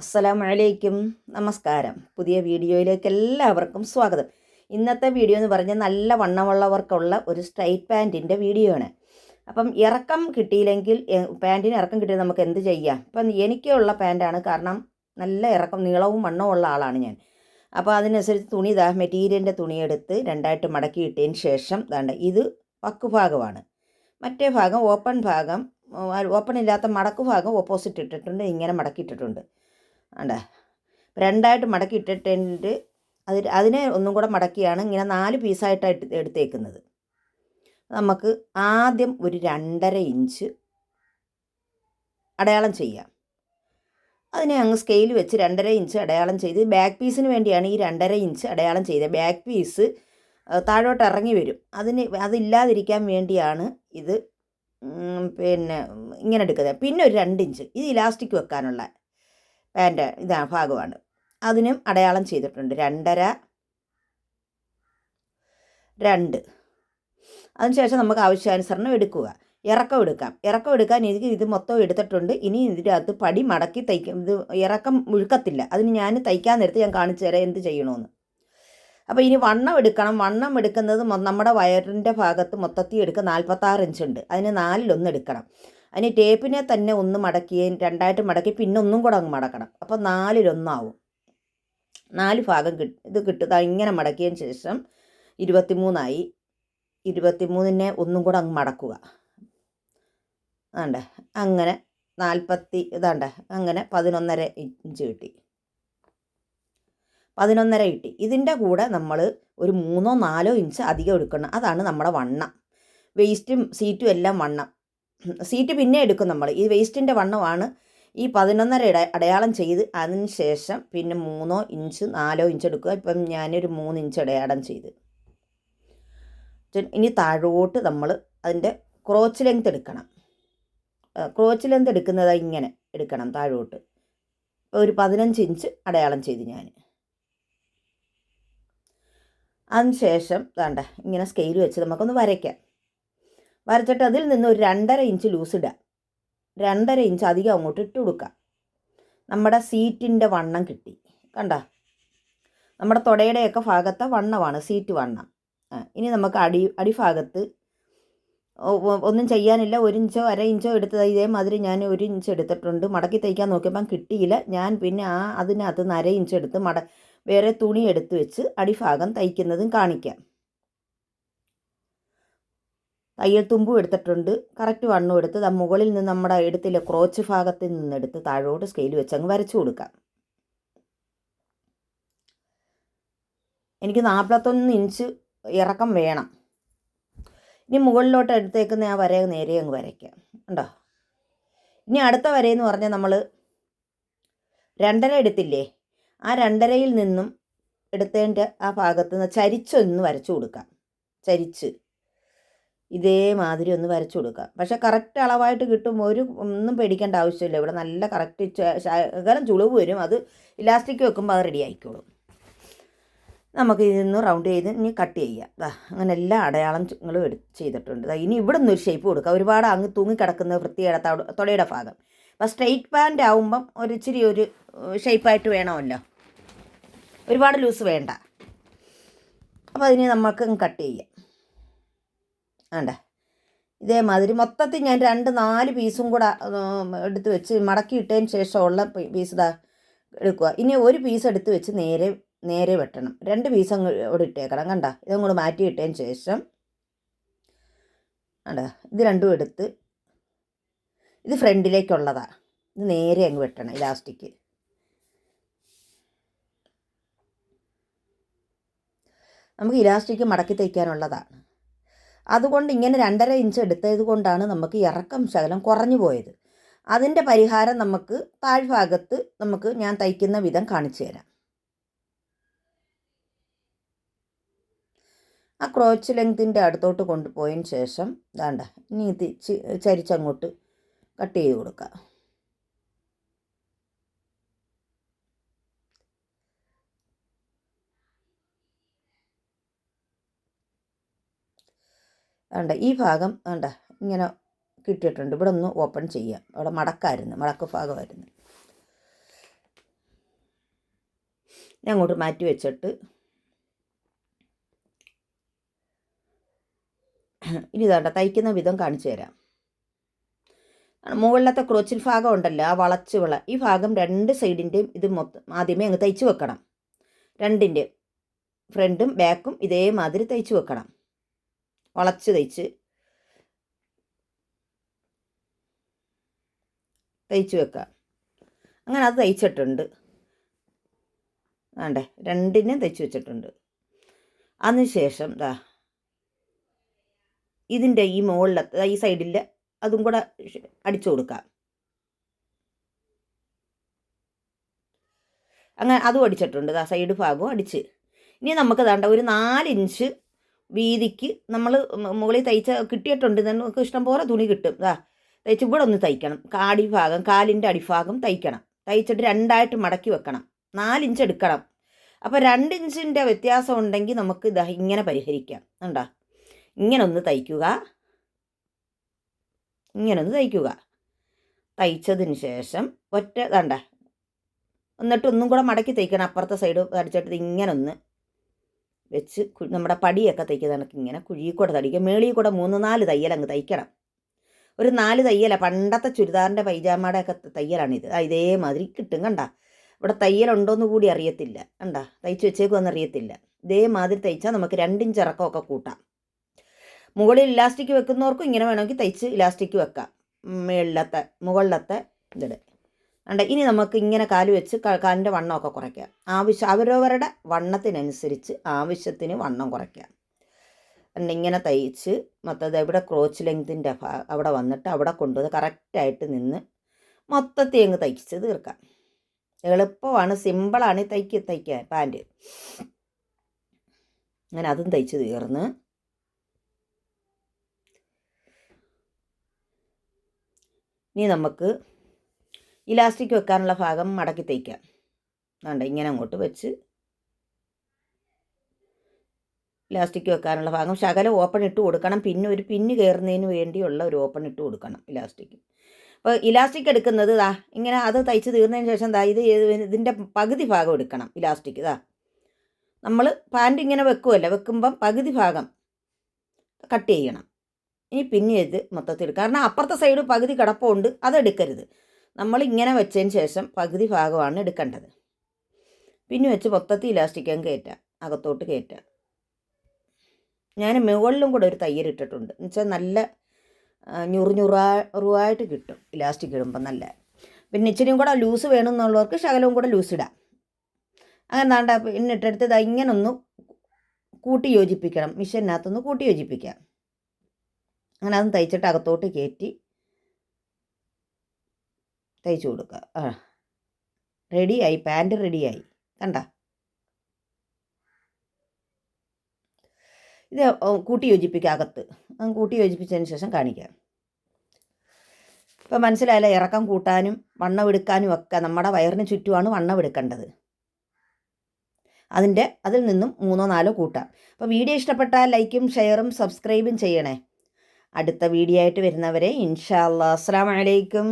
അസ്സലാമലൈക്കും. നമസ്കാരം. പുതിയ വീഡിയോയിലേക്ക് എല്ലാവർക്കും സ്വാഗതം. ഇന്നത്തെ വീഡിയോ എന്ന് പറഞ്ഞാൽ നല്ല വണ്ണമുള്ളവർക്കുള്ള ഒരു സ്ട്രൈറ്റ് പാന്റിന്റെ വീഡിയോ ആണ്. അപ്പം ഇറക്കം കിട്ടിയില്ലെങ്കിൽ പാന്റിന് ഇറക്കം കിട്ടിയാൽ നമുക്ക് എന്ത് ചെയ്യാം? ഇപ്പം എനിക്കുള്ള പാന്റാണ് കാരണം നല്ല ഇറക്കം നീളവും വണ്ണവും ഉള്ള ആളാണ് ഞാൻ. അപ്പോൾ അതിനനുസരിച്ച് തുണി ഇതാ മെറ്റീരിയലിന്റെ തുണിയെടുത്ത് രണ്ടായിട്ട് മടക്കി ഇട്ടതിന് ശേഷം ദാണ്ട ഇത് പക്ക് ഭാഗമാണ്. മറ്റേ ഭാഗം ഓപ്പൺ ഭാഗം ഓപ്പൺ ഇല്ലാത്ത മടക്ക് ഭാഗം ഓപ്പോസിറ്റ് ഇട്ടിട്ടുണ്ട് ഇങ്ങനെ മടക്കിയിട്ടിട്ടുണ്ട് വേണ്ട രണ്ടായിട്ട് മടക്കി ഇട്ടിട്ടുണ്ട്. അത് അതിനെ ഒന്നും കൂടെ മടക്കിയാണ് ഇങ്ങനെ നാല് പീസായിട്ടാണ് എടുത്ത് എടുത്തേക്കുന്നത്. നമുക്ക് ആദ്യം ഒരു രണ്ടര ഇഞ്ച് അടയാളം ചെയ്യാം. അതിനെ അങ്ങ് സ്കെയിൽ വെച്ച് രണ്ടര ഇഞ്ച് അടയാളം ചെയ്ത് ബാക്ക് പീസിന് വേണ്ടിയാണ് ഈ രണ്ടര ഇഞ്ച് അടയാളം ചെയ്തത് ബാക്ക് പീസ് താഴോട്ട് ഇറങ്ങി വരും. അതിന് അതില്ലാതിരിക്കാൻ വേണ്ടിയാണ് ഇത് പിന്നെ ഇങ്ങനെ എടുക്കുന്നത്. പിന്നെ ഒരു രണ്ട് ഇഞ്ച് ഇത് ഇലാസ്റ്റിക് വെക്കാനുള്ള പാന്റ് ഇതാ ഭാഗമാണ്. അതിനും അടയാളം ചെയ്തിട്ടുണ്ട്. രണ്ടര രണ്ട്. അതിനുശേഷം നമുക്ക് ആവശ്യാനുസരണം എടുക്കുക. ഇറക്കം എടുക്കാം. ഇറക്കം എടുക്കാൻ എനിക്ക് ഇത് മൊത്തം എടുത്തിട്ടുണ്ട്. ഇനി ഇതിന്റെ അകത്ത് പടി മടക്കി തയ്ക്കും. ഇത് ഇറക്കം മുഴുക്കത്തില്ല. അതിന് ഞാൻ തയ്ക്കാൻ നേരത്ത് ഞാൻ കാണിച്ചു തരാം എന്ത് ചെയ്യണമെന്ന്. അപ്പോൾ ഇനി വണ്ണം എടുക്കണം. വണ്ണം എടുക്കുന്നത് നമ്മുടെ വയറിന്റെ ഭാഗത്ത് മൊത്തത്തിൽ എടുക്കുക. നാൽപ്പത്താറ് ഇഞ്ച് ഉണ്ട്. അതിന് നാലിലൊന്ന് എടുക്കണം. അതിന് ടേപ്പിനെ തന്നെ ഒന്ന് മടക്കി രണ്ടായിട്ട് മടക്കി പിന്നെ ഒന്നും കൂടെ അങ്ങ് മടക്കണം. അപ്പോൾ നാലിലൊന്നാവും. നാല് ഭാഗം കിട്ടും ഇത് കിട്ടുക ഇങ്ങനെ മടക്കിയതിന് ശേഷം ഇരുപത്തിമൂന്നായി. ഇരുപത്തിമൂന്നിനെ ഒന്നും കൂടെ അങ്ങ് മടക്കുക. ആണ്ടേ? അങ്ങനെ നാൽപ്പത്തി ഇതാണ്ട? അങ്ങനെ പതിനൊന്നര ഇഞ്ച് കിട്ടി. പതിനൊന്നര കിട്ടി. ഇതിന്റെ കൂടെ നമ്മൾ ഒരു മൂന്നോ നാലോ ഇഞ്ച് അധികം എടുക്കണം. അതാണ് നമ്മുടെ വണ്ണം. വേസ്റ്റും സീറ്റും എല്ലാം വണ്ണം. സീറ്റ് പിന്നെ എടുക്കും നമ്മൾ. ഈ വേസ്റ്റിന്റെ വണ്ണമാണ് ഈ പതിനൊന്നര അടയാളം ചെയ്ത് അതിന് ശേഷം പിന്നെ മൂന്നോ ഇഞ്ച് നാലോ ഇഞ്ച് എടുക്കുക. ഇപ്പം ഞാനൊരു മൂന്ന് ഇഞ്ച് അടയാളം ചെയ്ത്. ഇനി താഴോട്ട് നമ്മൾ അതിന്റെ ക്രോച്ച് ലെങ്ത് എടുക്കണം. ക്രോച്ച് ലെങ്ത് എടുക്കുന്നത് ഇങ്ങനെ എടുക്കണം താഴോട്ട്. ഒരു പതിനഞ്ച് ഇഞ്ച് അടയാളം ചെയ്ത് ഞാൻ. അതിന് ശേഷം വേണ്ട ഇങ്ങനെ സ്കെയിൽ വെച്ച് നമുക്കൊന്ന് വരയ്ക്കാം. വരച്ചിട്ട് അതിൽ നിന്ന് ഒരു രണ്ടര ഇഞ്ച് ലൂസ് ഇടുക. രണ്ടര ഇഞ്ച് അധികം അങ്ങോട്ട് ഇട്ട് കൊടുക്കുക. നമ്മുടെ സീറ്റിന്റെ വണ്ണം കിട്ടി. കണ്ട? നമ്മുടെ തുടയുടെയൊക്കെ ഭാഗത്തെ വണ്ണമാണ് സീറ്റ് വണ്ണം. ഇനി നമുക്ക് അടി അടിഭാഗത്ത് ഒന്നും ചെയ്യാനില്ല. ഒരു ഇഞ്ചോ അര ഇഞ്ചോ എടുത്തത് ഇതേമാതിരി ഞാൻ ഒരു ഇഞ്ച് എടുത്തിട്ടുണ്ട്. മടക്കി തയ്ക്കാൻ നോക്കിയപ്പം കിട്ടിയില്ല. ഞാൻ പിന്നെ ആ അതിനകത്ത് നിന്ന് അര ഇഞ്ച് എടുത്ത് മട വേറെ തുണി എടുത്ത് വെച്ച് അടിഭാഗം തയ്ക്കുന്നതും കാണിക്കാം. തയ്യൽ തുമ്പും എടുത്തിട്ടുണ്ട്. കറക്റ്റ് വണ്ണും എടുത്ത് ആ മുകളിൽ നിന്ന് നമ്മുടെ എടുത്തില്ല ക്രോച്ച് ഭാഗത്തിൽ നിന്നെടുത്ത് താഴോട്ട് സ്കെയിൽ വെച്ച് അങ്ങ് വരച്ചു കൊടുക്കാം. എനിക്ക് നാൽപ്പത്തൊന്ന് ഇഞ്ച് ഇറക്കം വേണം. ഇനി മുകളിലോട്ട് എടുത്തേക്കുന്ന ആ വര നേരെ അങ്ങ് വരയ്ക്കാം. ഉണ്ടോ ഇനി അടുത്ത വരയെന്ന് പറഞ്ഞാൽ നമ്മൾ രണ്ടര എടുത്തില്ലേ? ആ രണ്ടരയിൽ നിന്നും എടുത്തതിന്റെ ആ ഭാഗത്ത് നിന്ന് ചരിച്ചൊന്ന് വരച്ചു കൊടുക്കാം. ചരിച്ച്. ഇതേമാതിരി ഒന്ന് വരച്ചു കൊടുക്കുക. പക്ഷേ കറക്റ്റ് അളവായിട്ട് കിട്ടും. ഒരു ഒന്നും പേടിക്കേണ്ട ആവശ്യമില്ല. ഇവിടെ നല്ല കറക്റ്റ് ശകലം ചുളിവ് വരും. അത് ഇലാസ്റ്റിക് വെക്കുമ്പോൾ അത് റെഡി ആയിക്കോളും. നമുക്ക് ഇതിന്ന് റൗണ്ട് ചെയ്ത് ഇനി കട്ട് ചെയ്യാം. ദാ അങ്ങനെ എല്ലാ അടയാളം നിങ്ങൾ ചെയ്തിട്ടുണ്ട്. ഇനി ഇവിടെ നിന്ന് ഒരു ഷേപ്പ് കൊടുക്കുക. ഒരുപാട് അങ്ങ് തൂങ്ങിക്കിടക്കുന്ന വൃത്തിയുടെ തൊട- തൊടയുടെ ഭാഗം. അപ്പോൾ സ്ട്രെയിറ്റ് പാന്റ് ആവുമ്പം ഒരു ഇച്ചിരി ഒരു ഷേപ്പായിട്ട് വേണമല്ലോ. ഒരുപാട് ലൂസ് വേണ്ട. അപ്പോൾ അതിന് നമുക്ക് കട്ട് ചെയ്യാം. വേണ്ട ഇതേമാതിരി മൊത്തത്തിൽ ഞാൻ രണ്ട് നാല് പീസും കൂടെ എടുത്ത് വെച്ച് മടക്കി ഇട്ടതിന് ശേഷമുള്ള ഉള്ള പീസ് ഇതാ എടുക്കുക ഇനി ഒരു പീസ് എടുത്ത് വെച്ച് നേരെ നേരെ വെട്ടണം. രണ്ട് പീസ് അങ്ങ് ഇവിടെ ഇട്ടേക്കണം. കണ്ട? ഇതും കൂടെ മാറ്റി ഇട്ടതിന് ശേഷം. കണ്ട ഇത് രണ്ടും എടുത്ത് ഇത് ഫ്രണ്ടിലേക്കുള്ളതാണ് ഇത് നേരെ അങ്ങ് വെട്ടണം ഇലാസ്റ്റിക് നമുക്ക് ഇലാസ്റ്റിക് മടക്കി തയ്ക്കാനുള്ളതാണ്. അതുകൊണ്ട് ഇങ്ങനെ രണ്ടര ഇഞ്ച് എടുത്തത് കൊണ്ടാണ് നമുക്ക് ഇറക്കം ശകലം കുറഞ്ഞു പോയത്. അതിന്റെ പരിഹാരം നമുക്ക് താഴ്ഭാഗത്ത് നമുക്ക് ഞാൻ തയ്ക്കുന്ന വിധം കാണിച്ചു തരാം. ആ ക്രോച്ച് ലെങ്തിന്റെ അടുത്തോട്ട് കൊണ്ടുപോയതിന് ശേഷം ദാണ്ട ഇനി ചരിച്ചങ്ങോട്ട് കട്ട് ചെയ്ത് കൊടുക്കുക വേണ്ട ഈ ഭാഗം വേണ്ട ഇങ്ങനെ കിട്ടിയിട്ടുണ്ട്. ഇവിടെ ഒന്ന് ഓപ്പൺ ചെയ്യാം. അവിടെ മടക്കായിരുന്നു മടക്ക് ഭാഗമായിരുന്നു. ഞാൻ അങ്ങോട്ട് മാറ്റി വെച്ചിട്ട് ഇനി ഇതാണ്ട തയ്ക്കുന്ന വിധം കാണിച്ചു തരാം. മുകളിലത്തെ ക്രോച്ചിൽ ഭാഗം ഉണ്ടല്ലോ ആ വളച്ച് വിള. ഈ ഭാഗം രണ്ട് സൈഡിന്റെയും ഇത് മൊത്തം ആദ്യമേ അങ്ങ് തയ്ച്ച് വെക്കണം. രണ്ടിന്റെയും ഫ്രണ്ടും ബാക്കും ഇതേമാതിരി തയ്ച്ച് വെക്കണം. വളച്ച് തയ്ച്ച് തയ്ച്ച് വെക്കുക. അങ്ങനെ അത് തയ്ച്ചിട്ടുണ്ട് വേണ്ടേ രണ്ടിനും തയ്ച്ച് വെച്ചിട്ടുണ്ട്. അതിനുശേഷം ദാ ഇതിന്റെ ഈ മുകളിലത്തെ ഈ സൈഡിൽ അതും കൂടെ അടിച്ചു കൊടുക്കാം അങ്ങനെ അതും അടിച്ചിട്ടുണ്ട്. ആ സൈഡ് ഭാഗവും അടിച്ച്. ഇനി നമുക്ക് വേണ്ട ഒരു നാലിഞ്ച് വീതിക്ക് നമ്മൾ മുകളിൽ തയ്ച്ച കിട്ടിയിട്ടുണ്ട്. നമുക്ക് ഇഷ്ടം പോലെ തുണി കിട്ടും. ഇതാ തയ്ച്ച് ഇവിടെ ഒന്ന് തയ്ക്കണം. ഭാഗം കാലിന്റെ അടിഭാഗം തയ്ക്കണം. തയ്ച്ചിട്ട് രണ്ടായിട്ട് മടക്കി വെക്കണം. നാലിഞ്ച് എടുക്കണം. അപ്പോൾ രണ്ട് ഇഞ്ചിന്റെ വ്യത്യാസം ഉണ്ടെങ്കിൽ നമുക്ക് ഇതാ ഇങ്ങനെ പരിഹരിക്കാം. ഉണ്ടോ ഇങ്ങനെ ഒന്ന് തയ്ക്കുക. ഇങ്ങനെ ഒന്ന് തയ്ക്കുക. തയ്ച്ചതിന് ശേഷം ഒറ്റ വേണ്ട എന്നിട്ട് ഒന്നും കൂടെ മടക്കി തയ്ക്കണം. അപ്പുറത്തെ സൈഡ് അടിച്ചിട്ട് ഇങ്ങനെ ഒന്ന് വെച്ച് നമ്മുടെ പടിയൊക്കെ തയ്ക്കുന്ന കണക്ക് ഇങ്ങനെ കുഴിയിൽ കൂടെ തടിക്കുക മേളിൽ കൂടെ മൂന്ന് നാല് തയ്യൽ അങ്ങ് തയ്ക്കണം. ഒരു നാല് തയ്യല. പണ്ടത്തെ ചുരിദാറിന്റെ പൈജാമയുടെ ഒക്കെ തയ്യലാണിത് ഇതേമാതിരി കിട്ടും കണ്ട. ഇവിടെ തയ്യലുണ്ടോയെന്ന് കൂടി അറിയത്തില്ല കണ്ട. തയ്ച്ച് വെച്ചേക്കുമെന്ന് അറിയത്തില്ല. ഇതേമാതിരി തയ്ച്ചാൽ നമുക്ക് രണ്ടിഞ്ച് ഇറക്കമൊക്കെ കൂട്ടാം. മുകളിൽ ഇലാസ്റ്റിക് വെക്കുന്നവർക്കും ഇങ്ങനെ വേണമെങ്കിൽ തയ്ച്ച് ഇലാസ്റ്റിക് വെക്കാം. മുകളിലത്തെ മുകളിലത്തെ ഇതിട് ഉണ്ട് ഇനി നമുക്ക് ഇങ്ങനെ കാൽ വെച്ച് കാലിന്റെ വണ്ണമൊക്കെ കുറയ്ക്കാം ആവശ്യം അവരവരുടെ വണ്ണത്തിനനുസരിച്ച് ആവശ്യത്തിന് വണ്ണം കുറയ്ക്കാം ഇങ്ങനെ തയ്ച്ച് മൊത്തത്തിൽ ഇവിടെ ക്രോച്ച് ലെങ്തിന്റെ അവിടെ വന്നിട്ട് അവിടെ കൊണ്ടുവന്ന് കറക്റ്റായിട്ട് നിന്ന് മൊത്തത്തിൽ അങ്ങ് തയ്ച്ച് തീർക്കാം. എളുപ്പമാണ് സിമ്പിളാണ് തയ്ക്ക് തയ്ക്കാൻ പാന്റ് അങ്ങനെ അതും തയ്ച്ച് തീർന്ന്. ഇനി നമുക്ക് ഇലാസ്റ്റിക് വെക്കാനുള്ള ഭാഗം മടക്കി തയ്ക്കാം വേണ്ട ഇങ്ങനെ അങ്ങോട്ട് വെച്ച് ഇലാസ്റ്റിക് വെക്കാനുള്ള ഭാഗം ശകലം ഓപ്പൺ ഇട്ട് കൊടുക്കണം. പിന്നെ ഒരു പിന്ന് കയറുന്നതിന് വേണ്ടിയുള്ള ഒരു ഓപ്പൺ ഇട്ട് കൊടുക്കണം ഇലാസ്റ്റിക്. അപ്പോൾ ഇലാസ്റ്റിക് എടുക്കുന്നത് ഇതാ ഇങ്ങനെ അത് തയ്ച്ച് തീർന്നതിന് ശേഷം ദാ ഇത് ഇതിന്റെ പകുതി ഭാഗം എടുക്കണം ഇലാസ്റ്റിക് ഇതാ നമ്മൾ പാന്റ് ഇങ്ങനെ വെക്കുമല്ലോ വെക്കുമ്പം പകുതി ഭാഗം കട്ട് ചെയ്യണം. ഇനി പിന്നെ ഇത് മൊത്തത്തിൽ കാരണം അപ്പുറത്തെ സൈഡ് പകുതി കിടപ്പുണ്ട് അതെടുക്കരുത് നമ്മൾ ഇങ്ങനെ വെച്ചതിന് ശേഷം പകുതി ഭാഗമാണ് എടുക്കേണ്ടത്. പിന്നെ വെച്ച് മൊത്തത്തിൽ ഇലാസ്റ്റിക് കയറ്റുക കയറ്റാം അകത്തോട്ട് കയറ്റാം ഞാൻ മുകളിലും കൂടെ ഒരു തയ്യൽ ഇട്ടിട്ടുണ്ട്. എന്നുവെച്ചാൽ നല്ല ഞുറു ഞുറുവായിട്ട് കിട്ടും ഇലാസ്റ്റിക് ഇടുമ്പോൾ നല്ല. പിന്നെ ഇച്ചിരിയും കൂടെ ലൂസ് വേണമെന്നുള്ളവർക്ക് ശകലവും കൂടെ ലൂസ് ഇടാം. അങ്ങനെ നാണ്ട പിന്നെ ഇട്ടെടുത്ത് ഇങ്ങനെ ഒന്ന് കൂട്ടി യോജിപ്പിക്കണം. മിഷീനകത്തൊന്ന് കൂട്ടി യോജിപ്പിക്കാം. അങ്ങനെ അതും തയ്ച്ചിട്ട് അകത്തോട്ട് കയറ്റി തയ്ച്ചു കൊടുക്കുക. ആ. റെഡിയായി പാന്റ് റെഡിയായി കണ്ട? ഇത് കൂട്ടി യോജിപ്പിക്കുക അകത്ത്. കൂട്ടി യോജിപ്പിച്ചതിന് ശേഷം കാണിക്കാം. ഇപ്പം മനസ്സിലായല്ലോ ഇറക്കം കൂട്ടാനും വണ്ണം എടുക്കാനും ഒക്കെ നമ്മുടെ വയറിന് ചുറ്റുമാണ് വണ്ണം എടുക്കേണ്ടത്. അതിന്റെ അതിൽ നിന്നും മൂന്നോ നാലോ കൂട്ടാം. അപ്പോൾ വീഡിയോ ഇഷ്ടപ്പെട്ടാൽ ലൈക്കും ഷെയറും സബ്സ്ക്രൈബും ചെയ്യണേ. അടുത്ത വീഡിയോ ആയിട്ട് വരുന്നവരെ ഇൻഷാ അല്ലാ അസ്സാം വലൈക്കും